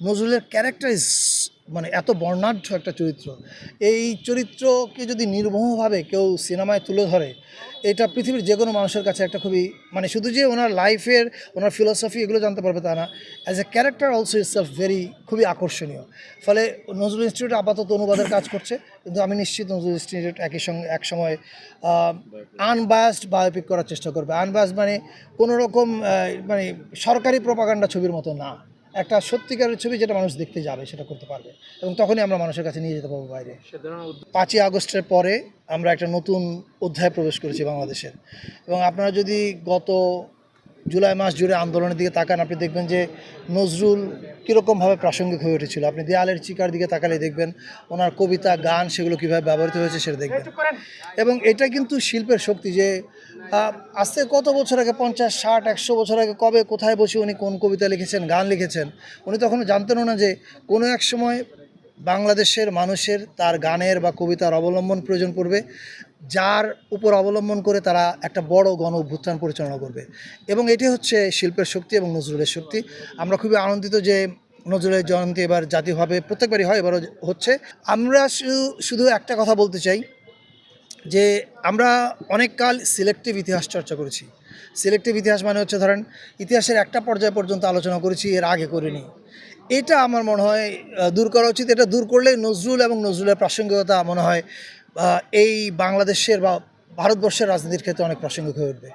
নজরুলের character is মানে এত বর্ণাঢ্য একটা চরিত্র। এই চরিত্রকে যদি নির্মোহভাবে কেউ সিনেমায় তুলে ধরে, এটা পৃথিবীর যে কোনো মানুষের কাছে একটা খুবই মানে শুধু যে ওনার লাইফের ওনার ফিলোসফি এগুলো জানতে পারবে তা না। As a character also it's very খুবই আকর্ষণীয়। ফলে নজরুল ইনস্টিটিউট আপাতত অনুবাদের কাজ করছে, কিন্তু আমি নিশ্চিত নজরুল ইনস্টিটিউট একই সঙ্গে, এক সময় আনবায়াসড বায়োপিক করার চেষ্টা করবে। আনবায়াসড মানে কোনো রকম মানে সরকারি প্রপাগান্ডা ছবির মতো না। একটা সত্যিকারের ছবি যেটা মানুষ দেখতে যাবে সেটা করতে পারবে। এবং তখনই আমরা মানুষের কাছে নিয়ে যেতে পারব বাইরে। পাঁচই আগস্টের পরে আমরা একটা নতুন অধ্যায় প্রবেশ করেছি বাংলাদেশের। এবং আপনারা যদি গত জুলাই মাস জুড়ে আন্দোলনের দিকে তাকান আপনি দেখবেন যে নজরুল কীরকমভাবে প্রাসঙ্গিক হয়ে উঠেছিল। আপনি দেয়ালের চিকার দিকে তাকালে দেখবেন ওনার কবিতা গান সেগুলো কীভাবে ব্যবহৃত হয়েছে সেটা দেখবেন। এবং এটা কিন্তু শিল্পের শক্তি যে আজ থেকে কত বছর আগে পঞ্চাশ ষাট একশো বছর আগে কবে কোথায় বসে উনি কোন কবিতা লিখেছেন গান লিখেছেন উনি তখনও জানতেনও না যে কোনো এক সময় বাংলাদেশের মানুষের তার গানের বা কবিতার অবলম্বন প্রয়োজন পড়বে যার উপর অবলম্বন করে তারা একটা বড় গণ অভ্যুত্থান পরিচালনা করবে। এবং এটি হচ্ছে শিল্পের শক্তি এবং নজরুলের শক্তি। আমরা খুবই আনন্দিত যে নজরুলের জয়ন্তী এবার জাতীয়ভাবে প্রত্যেকবারই হয়, এবারও হচ্ছে। আমরা শুধু একটা কথা বলতে চাই, যে আমরা অনেক কাল সিলেক্টিভ ইতিহাস চর্চা করেছি। সিলেক্টিভ ইতিহাস মানে হচ্ছে ধরেন, ইতিহাসের একটা পর্যায় পর্যন্ত আলোচনা করেছি, এর আগে করিনি। এটা আমার মনে হয় দূর করা উচিত। এটা দূর করলে নজরুল এবং নজরুলের প্রাসঙ্গিকতা মনে হয় এই বাংলাদেশের বা ভারতবর্ষের রাজনীতির ক্ষেত্রে অনেক প্রাসঙ্গিক হয়ে উঠবে।